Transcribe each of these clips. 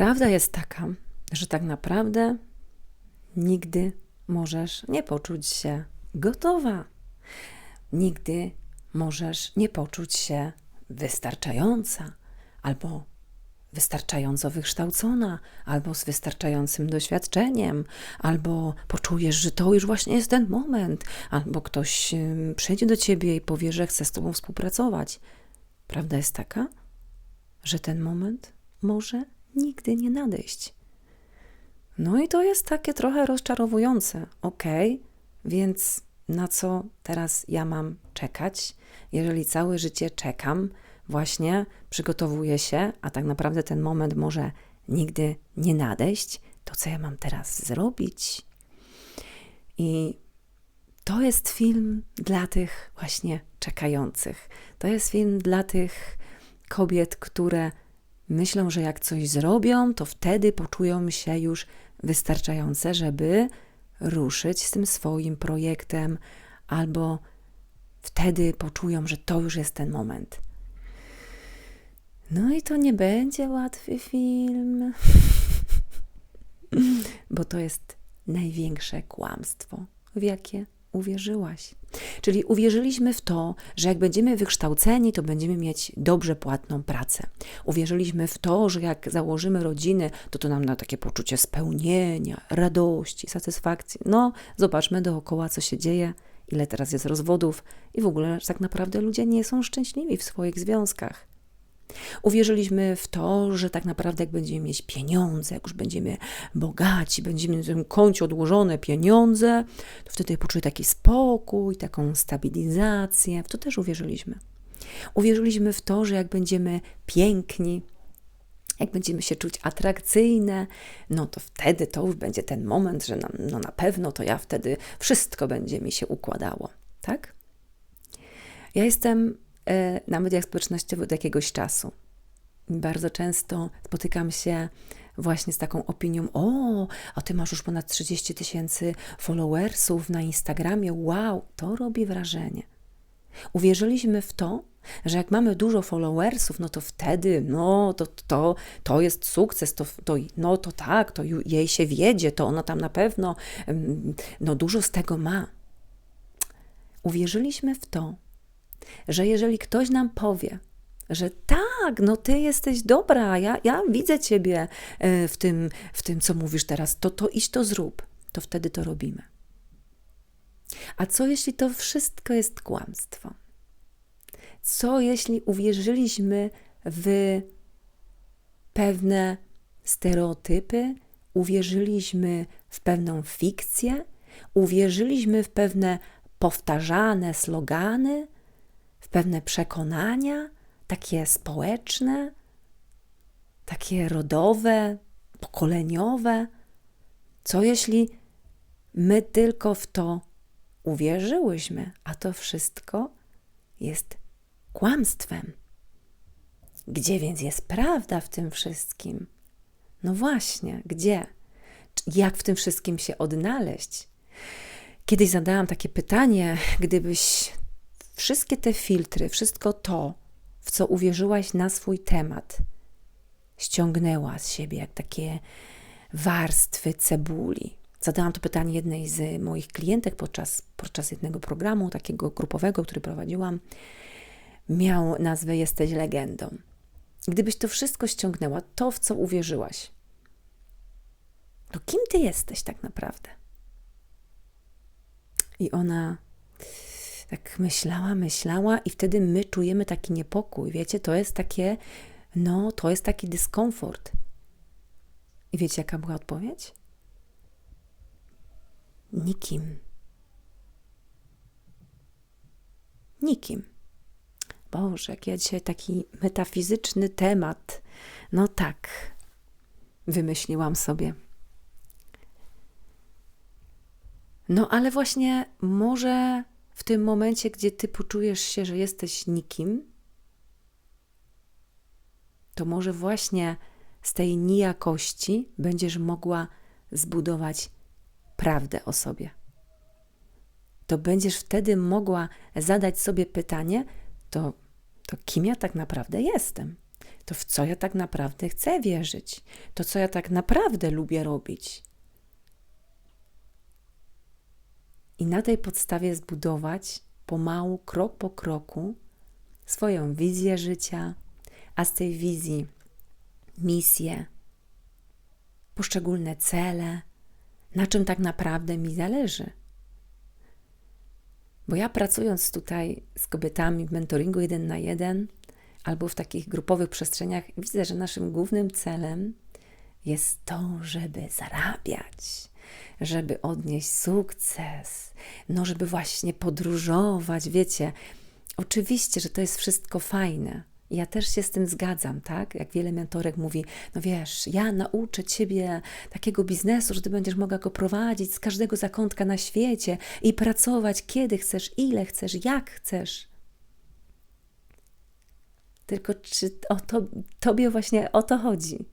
Prawda jest taka, że tak naprawdę nigdy możesz nie poczuć się gotowa. Nigdy możesz nie poczuć się wystarczająca albo wystarczająco wykształcona, albo z wystarczającym doświadczeniem, albo poczujesz, że to już właśnie jest ten moment, albo ktoś przyjdzie do ciebie i powie, że chce z tobą współpracować. Prawda jest taka, że ten moment może nigdy nie nadejść. No i to jest takie trochę rozczarowujące. Ok, więc na co teraz ja mam czekać, jeżeli całe życie czekam, właśnie przygotowuję się, a tak naprawdę ten moment może nigdy nie nadejść, to co ja mam teraz zrobić? I to jest film dla tych właśnie czekających. To jest film dla tych kobiet, które myślą, że jak coś zrobią, to wtedy poczują się już wystarczające, żeby ruszyć z tym swoim projektem, albo wtedy poczują, że to już jest ten moment. No i to nie będzie łatwy film, bo to jest największe kłamstwo, w jakie uwierzyłaś. Czyli uwierzyliśmy w to, że jak będziemy wykształceni, to będziemy mieć dobrze płatną pracę. Uwierzyliśmy w to, że jak założymy rodziny, to to nam da takie poczucie spełnienia, radości, satysfakcji. No, zobaczmy dookoła, co się dzieje, ile teraz jest rozwodów i w ogóle, tak naprawdę ludzie nie są szczęśliwi w swoich związkach. Uwierzyliśmy w to, że tak naprawdę jak będziemy mieć pieniądze, jak już będziemy bogaci, będziemy na tym koncie odłożone pieniądze, to wtedy poczuję taki spokój, taką stabilizację. W to też uwierzyliśmy. Uwierzyliśmy w to, że jak będziemy piękni, jak będziemy się czuć atrakcyjne, no to wtedy to już będzie ten moment, że no na pewno to ja wtedy wszystko będzie mi się układało, tak? Ja jestem na mediach społecznościowych od jakiegoś czasu. Bardzo często spotykam się właśnie z taką opinią: O, a ty masz już ponad 30 tysięcy followersów na Instagramie. Wow, to robi wrażenie. Uwierzyliśmy w to, że jak mamy dużo followersów, no to wtedy, no to, to, to jest sukces, to, to, no to tak, to jej się wiedzie, to ona tam na pewno no dużo z tego ma. Uwierzyliśmy w to, że jeżeli ktoś nam powie, że tak, no ty jesteś dobra, ja, ja widzę ciebie e, w tym, w tym, co mówisz teraz, to, to iść to zrób, to wtedy to robimy. A co jeśli to wszystko jest kłamstwo? Co jeśli uwierzyliśmy w pewne stereotypy, uwierzyliśmy w pewną fikcję, uwierzyliśmy w pewne powtarzane slogany, pewne przekonania, takie społeczne, takie rodowe, pokoleniowe. Co jeśli my tylko w to uwierzyłyśmy, a to wszystko jest kłamstwem? Gdzie więc jest prawda w tym wszystkim? No właśnie, gdzie? Jak w tym wszystkim się odnaleźć? Kiedyś zadałam takie pytanie, gdybyś wszystkie te filtry, wszystko to, w co uwierzyłaś na swój temat, ściągnęła z siebie jak takie warstwy cebuli. Zadałam to pytanie jednej z moich klientek podczas, podczas jednego programu, takiego grupowego, który prowadziłam. Miał nazwę Jesteś legendą. Gdybyś to wszystko ściągnęła, to w co uwierzyłaś, to kim ty jesteś tak naprawdę? I ona tak myślała, myślała, i wtedy my czujemy taki niepokój. Wiecie, to jest takie, no, to jest taki dyskomfort. I wiecie, jaka była odpowiedź? Nikim. Nikim. Boże, jak ja dzisiaj taki metafizyczny temat. No tak, wymyśliłam sobie. No ale właśnie może w tym momencie, gdzie ty poczujesz się, że jesteś nikim, to może właśnie z tej nijakości będziesz mogła zbudować prawdę o sobie. To będziesz wtedy mogła zadać sobie pytanie: to, to kim ja tak naprawdę jestem? To w co ja tak naprawdę chcę wierzyć? To co ja tak naprawdę lubię robić? I na tej podstawie zbudować pomału, krok po kroku, swoją wizję życia, a z tej wizji misję, poszczególne cele, na czym tak naprawdę mi zależy. Bo ja pracując tutaj z kobietami w mentoringu jeden na jeden albo w takich grupowych przestrzeniach, widzę, że naszym głównym celem jest to, żeby zarabiać, żeby odnieść sukces, no żeby właśnie podróżować, wiecie. Oczywiście, że to jest wszystko fajne, ja też się z tym zgadzam, tak? Jak wiele mentorek mówi, no wiesz, ja nauczę ciebie takiego biznesu, że ty będziesz mogła go prowadzić z każdego zakątka na świecie i pracować kiedy chcesz, ile chcesz, jak chcesz. Tylko czy o to, tobie właśnie o to chodzi?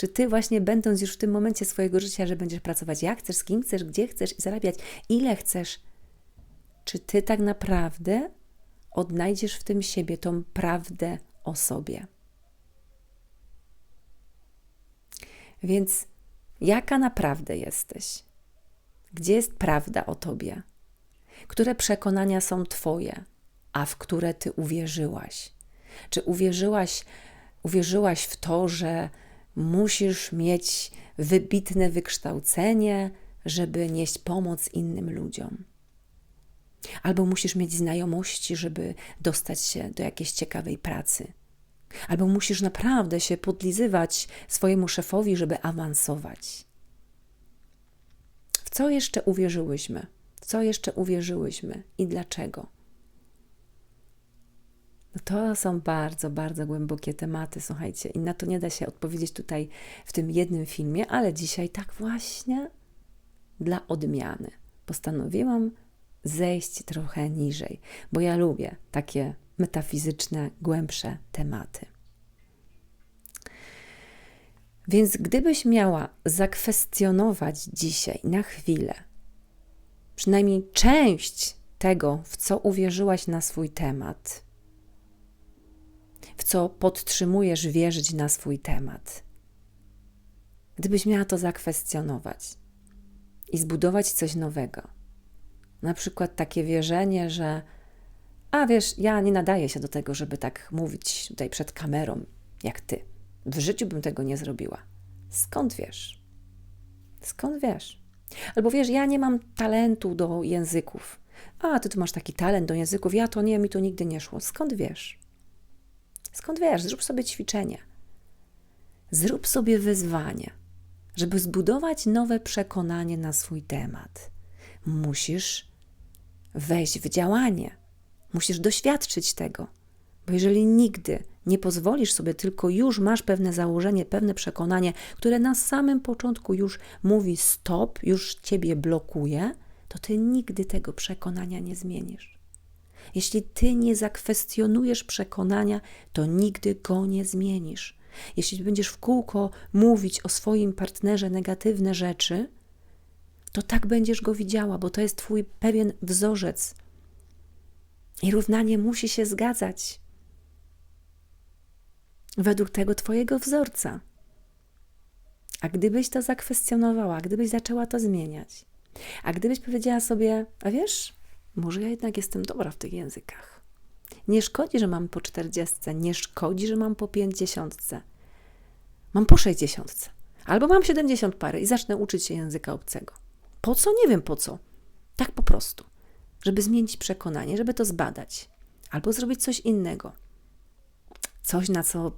Czy ty właśnie będąc już w tym momencie swojego życia, że będziesz pracować jak chcesz, z kim chcesz, gdzie chcesz i zarabiać ile chcesz, czy ty tak naprawdę odnajdziesz w tym siebie tą prawdę o sobie. Więc jaka naprawdę jesteś? Gdzie jest prawda o tobie? Które przekonania są twoje, a w które ty uwierzyłaś? Czy uwierzyłaś, uwierzyłaś w to, że musisz mieć wybitne wykształcenie, żeby nieść pomoc innym ludziom? Albo musisz mieć znajomości, żeby dostać się do jakiejś ciekawej pracy. Albo musisz naprawdę się podlizywać swojemu szefowi, żeby awansować. W co jeszcze uwierzyłyśmy? W co jeszcze uwierzyłyśmy i dlaczego? No to są bardzo, bardzo głębokie tematy, słuchajcie, i na to nie da się odpowiedzieć tutaj w tym jednym filmie, ale dzisiaj tak właśnie dla odmiany postanowiłam zejść trochę niżej, bo ja lubię takie metafizyczne, głębsze tematy. Więc gdybyś miała zakwestionować dzisiaj na chwilę, przynajmniej część tego, w co uwierzyłaś na swój temat, w co podtrzymujesz wierzyć na swój temat, gdybyś miała to zakwestionować i zbudować coś nowego, na przykład takie wierzenie, że a wiesz, ja nie nadaję się do tego, żeby tak mówić tutaj przed kamerą, jak ty. W życiu bym tego nie zrobiła. Skąd wiesz? Skąd wiesz? Albo wiesz, ja nie mam talentu do języków. A, ty tu masz taki talent do języków, ja to nie, mi to nigdy nie szło. Skąd wiesz? Skąd wiesz? Zrób sobie ćwiczenie. Zrób sobie wyzwanie, żeby zbudować nowe przekonanie na swój temat. Musisz wejść w działanie. Musisz doświadczyć tego. Bo jeżeli nigdy nie pozwolisz sobie, tylko już masz pewne założenie, pewne przekonanie, które na samym początku już mówi stop, już ciebie blokuje, to ty nigdy tego przekonania nie zmienisz. Jeśli ty nie zakwestionujesz przekonania, to nigdy go nie zmienisz. Jeśli będziesz w kółko mówić o swoim partnerze negatywne rzeczy, to tak będziesz go widziała, bo to jest Twój pewien wzorzec. I równanie musi się zgadzać według tego Twojego wzorca. A gdybyś to zakwestionowała, gdybyś zaczęła to zmieniać, a gdybyś powiedziała sobie, a wiesz, może ja jednak jestem dobra w tych językach. Nie szkodzi, że mam po czterdziestce, nie szkodzi, że mam po pięćdziesiątce. Mam po sześćdziesiątce. Albo mam siedemdziesiąt parę i zacznę uczyć się języka obcego. Po co? Nie wiem po co. Tak po prostu. Żeby zmienić przekonanie, żeby to zbadać. Albo zrobić coś innego. Coś, na co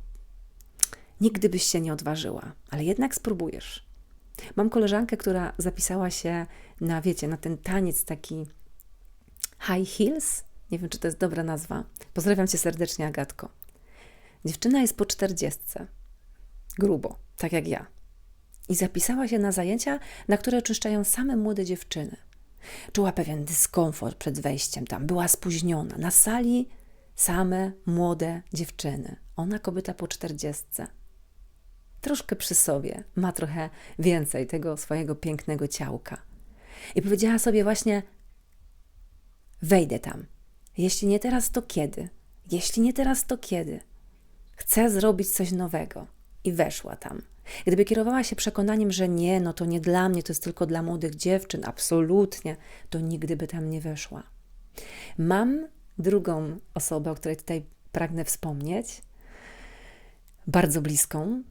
nigdy byś się nie odważyła, ale jednak spróbujesz. Mam koleżankę, która zapisała się na, wiecie, na ten taniec taki high heels. Nie wiem, czy to jest dobra nazwa. Pozdrawiam cię serdecznie, Agatko. Dziewczyna jest po czterdziestce. Grubo, tak jak ja i zapisała się na zajęcia, na które oczyszczają same młode dziewczyny. Czuła pewien dyskomfort przed wejściem tam, była spóźniona. Na sali same młode dziewczyny. Ona kobieta po czterdziestce. Troszkę przy sobie, ma trochę więcej tego swojego pięknego ciałka. I powiedziała sobie właśnie: Wejdę tam. Jeśli nie teraz, to kiedy? Jeśli nie teraz, to kiedy? Chcę zrobić coś nowego. I weszła tam. Gdyby kierowała się przekonaniem, że nie, no to nie dla mnie, to jest tylko dla młodych dziewczyn, absolutnie, to nigdy by tam nie weszła. Mam drugą osobę, o której tutaj pragnę wspomnieć, bardzo bliską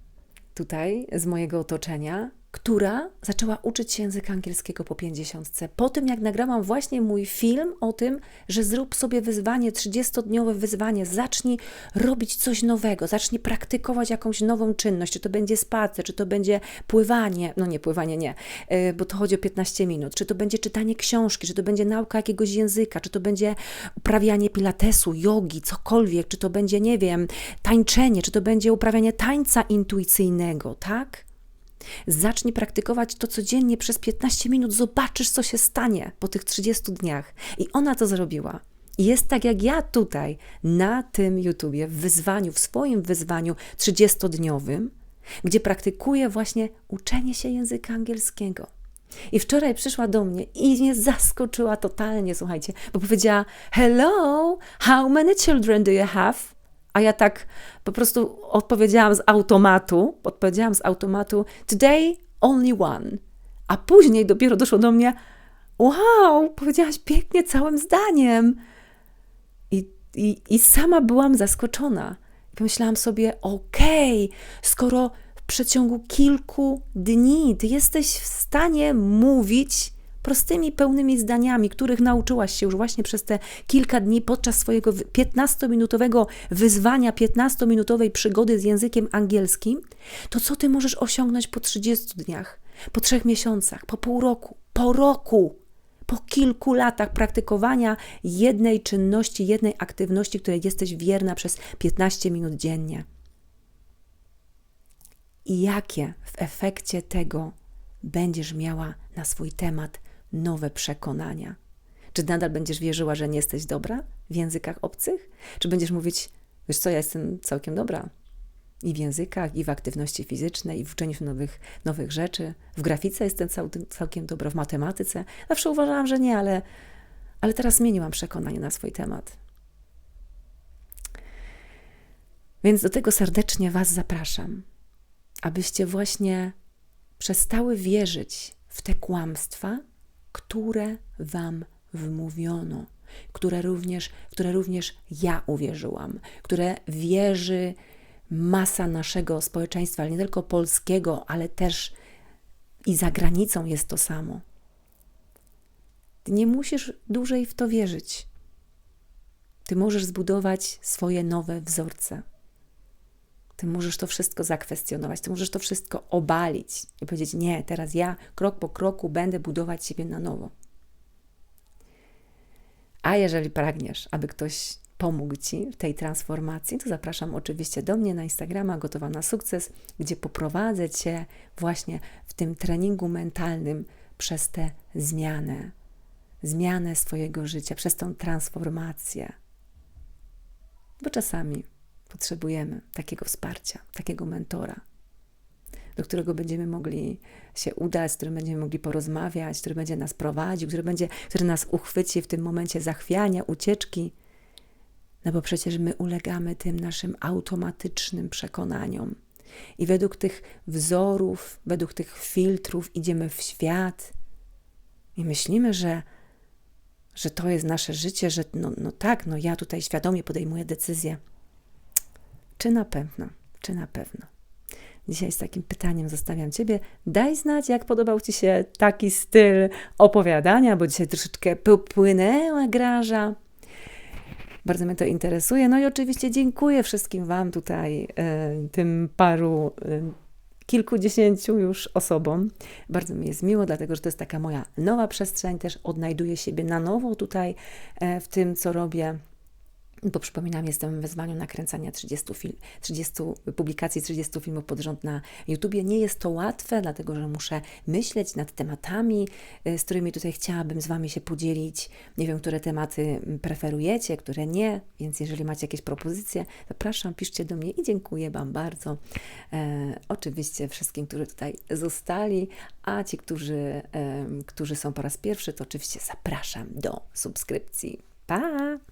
tutaj z mojego otoczenia, która zaczęła uczyć się języka angielskiego po 50. Po tym, jak nagrałam właśnie mój film o tym, że zrób sobie wyzwanie, 30-dniowe wyzwanie, zacznij robić coś nowego, zacznij praktykować jakąś nową czynność, czy to będzie spacer, czy to będzie pływanie, no nie, pływanie nie, y, bo to chodzi o 15 minut, czy to będzie czytanie książki, czy to będzie nauka jakiegoś języka, czy to będzie uprawianie pilatesu, jogi, cokolwiek, czy to będzie, nie wiem, tańczenie, czy to będzie uprawianie tańca intuicyjnego, tak? Zacznij praktykować to codziennie przez 15 minut, zobaczysz, co się stanie po tych 30 dniach. I ona to zrobiła. Jest tak jak ja tutaj, na tym YouTubie, w wyzwaniu, w swoim wyzwaniu 30-dniowym, gdzie praktykuję właśnie uczenie się języka angielskiego. I wczoraj przyszła do mnie i mnie zaskoczyła totalnie, słuchajcie, bo powiedziała: Hello, how many children do you have? A ja tak po prostu odpowiedziałam z automatu, odpowiedziałam z automatu, today only one. A później dopiero doszło do mnie, wow, powiedziałaś pięknie całym zdaniem. I, i, i sama byłam zaskoczona. I pomyślałam sobie, okej, okay, skoro w przeciągu kilku dni ty jesteś w stanie mówić prostymi, pełnymi zdaniami, których nauczyłaś się już właśnie przez te kilka dni podczas swojego 15-minutowego wyzwania, 15-minutowej przygody z językiem angielskim, to co ty możesz osiągnąć po 30 dniach, po trzech miesiącach, po pół roku, po roku? Po kilku latach praktykowania jednej czynności, jednej aktywności, której jesteś wierna przez 15 minut dziennie. I jakie w efekcie tego będziesz miała na swój temat nowe przekonania? Czy nadal będziesz wierzyła, że nie jesteś dobra w językach obcych? Czy będziesz mówić, wiesz co, ja jestem całkiem dobra i w językach, i w aktywności fizycznej, i w uczeniu się nowych, nowych rzeczy. W grafice jestem cał, całkiem dobra, w matematyce. Zawsze uważałam, że nie, ale, ale teraz zmieniłam przekonanie na swój temat. Więc do tego serdecznie Was zapraszam, abyście właśnie przestały wierzyć w te kłamstwa, które Wam wmówiono, które również, które również ja uwierzyłam, które wierzy masa naszego społeczeństwa, nie tylko polskiego, ale też i za granicą jest to samo. Ty nie musisz dłużej w to wierzyć. Ty możesz zbudować swoje nowe wzorce. Ty możesz to wszystko zakwestionować, ty możesz to wszystko obalić i powiedzieć: Nie, teraz ja krok po kroku będę budować siebie na nowo. A jeżeli pragniesz, aby ktoś pomógł Ci w tej transformacji, to zapraszam oczywiście do mnie na Instagrama Gotowa na Sukces, gdzie poprowadzę Cię właśnie w tym treningu mentalnym przez tę zmianę, zmianę swojego życia, przez tą transformację. Bo czasami potrzebujemy takiego wsparcia, takiego mentora, do którego będziemy mogli się udać, z którym będziemy mogli porozmawiać, który będzie nas prowadził, który, będzie, który nas uchwyci w tym momencie zachwiania, ucieczki. No bo przecież my ulegamy tym naszym automatycznym przekonaniom. I według tych wzorów, według tych filtrów idziemy w świat i myślimy, że, że to jest nasze życie, że no, no tak, no ja tutaj świadomie podejmuję decyzję. Czy na pewno? Czy na pewno? Dzisiaj z takim pytaniem zostawiam Ciebie. Daj znać, jak podobał Ci się taki styl opowiadania, bo dzisiaj troszeczkę popłynęła graża. Bardzo mnie to interesuje. No i oczywiście dziękuję wszystkim Wam tutaj, e, tym paru, e, kilkudziesięciu już osobom. Bardzo mi jest miło, dlatego że to jest taka moja nowa przestrzeń. Też odnajduję siebie na nowo tutaj e, w tym, co robię bo przypominam, jestem w wezwaniu nakręcania 30, film, 30 publikacji, 30 filmów pod rząd na YouTubie. Nie jest to łatwe, dlatego że muszę myśleć nad tematami, y, z którymi tutaj chciałabym z Wami się podzielić. Nie wiem, które tematy preferujecie, które nie, więc jeżeli macie jakieś propozycje, zapraszam, piszcie do mnie i dziękuję Wam bardzo. E, oczywiście wszystkim, którzy tutaj zostali, a ci, którzy, e, którzy są po raz pierwszy, to oczywiście zapraszam do subskrypcji. Pa!